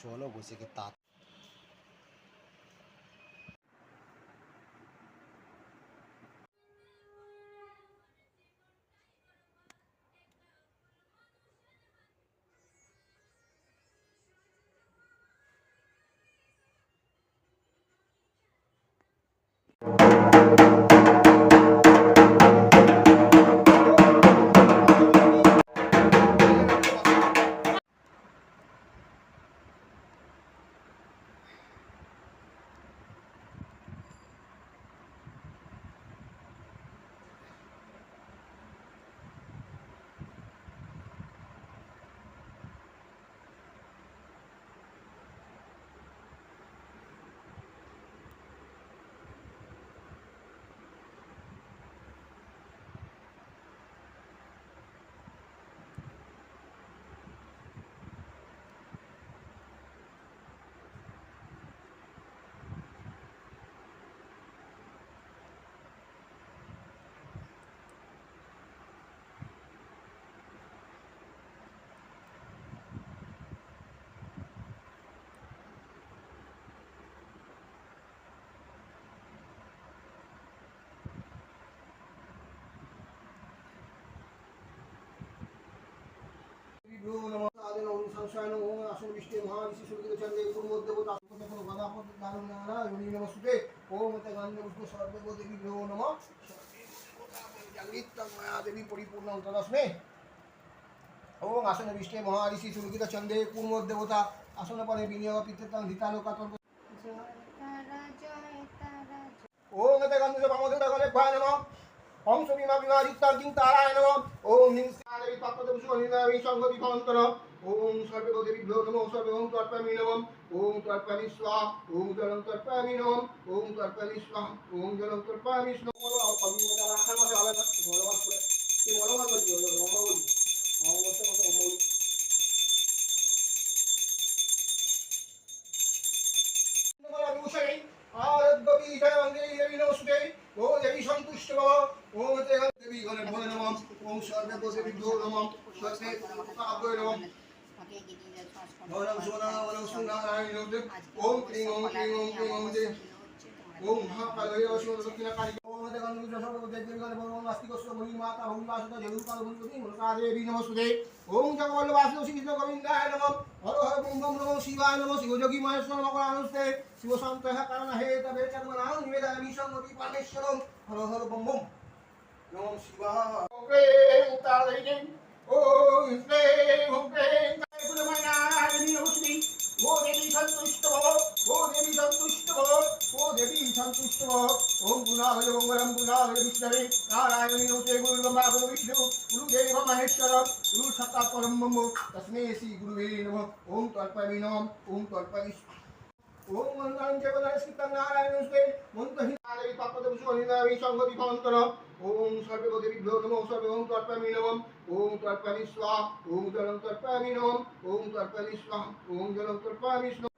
cholo gose ki tat Thank চলো বসে গিয়ে তা দেবী পরিপূর্ণ উত্তরস্মে ওম আসন বিষ্ণে মহারিষি সুরকিত চন্দ্রে কুর্ম দেবতা আসন পরে বিনিয়োগ পিতৃতাং ধিতালোকাতর জয় তারা জয় তারা এতে গন্ধ বামদেব গলে ভয় নম। ওম সুমিমা বিমারিতাং কিং তারায় নম। ওম হিংসাদেবী পাপদেব সুনিনামি সংগতি ভবন্তর ওম সর্বে দেবী ভ্লো নম সর্বে তর্পমি নম। ওম তর্পমি স্বাহা ওম জলং তর্পমি নম। ওম তর্পমি স্বাহা ওম জলং তর্পমি স্বাহা। অমাবস্যা দেবী সন্তুষ্ট ওম দেবী গণে ভয় নম ওম সর্বে দেবী ভ্লো নম কাব্য নম ওম সোনা ওম সুনারায়ণ ওম ক্লিং ওম ক্লিং ওম ক্লিং ওম মহাকালয় কালী ওম দেবং ওম ওম প্রেম গুণময়নারায়ণী নমস্তি ও দেবী সন্তুষ্ট ভব ও দেবী সন্তুষ্ট ভব ও দেবী সন্তুষ্ট ভব ওম গুণাহয় মঙ্গলম গুণাহয় বিষ্ণবে নারায়ণী নমস্তে গুরু ব্রহ্মা গুরু বিষ্ণু গুরু দেব মহেশ্বর গুরু সত্তা পরম ব্রহ্ম তস্মৈ শ্রী গুরুবে নমঃ ওম তর্পয়ামি নমঃ ওম তর্পয়ামি ওম মন্ত্রং জগদার শ্রীতং নারায়ণস্তে মন্ত্রহীন আদেবী সুনিনামি সংগতি ভবন্তর। ওম সর্বে বিভ্রো নম সর্বে নম তর্পয়ামি নমঃ। ওম তর্পয়ামি স্বাহ, ওম জলং তর্পয়ামি নম। ওম তর্পয়ামি স্বাহ, ওম জলং তর্পয়ামি স্বাহা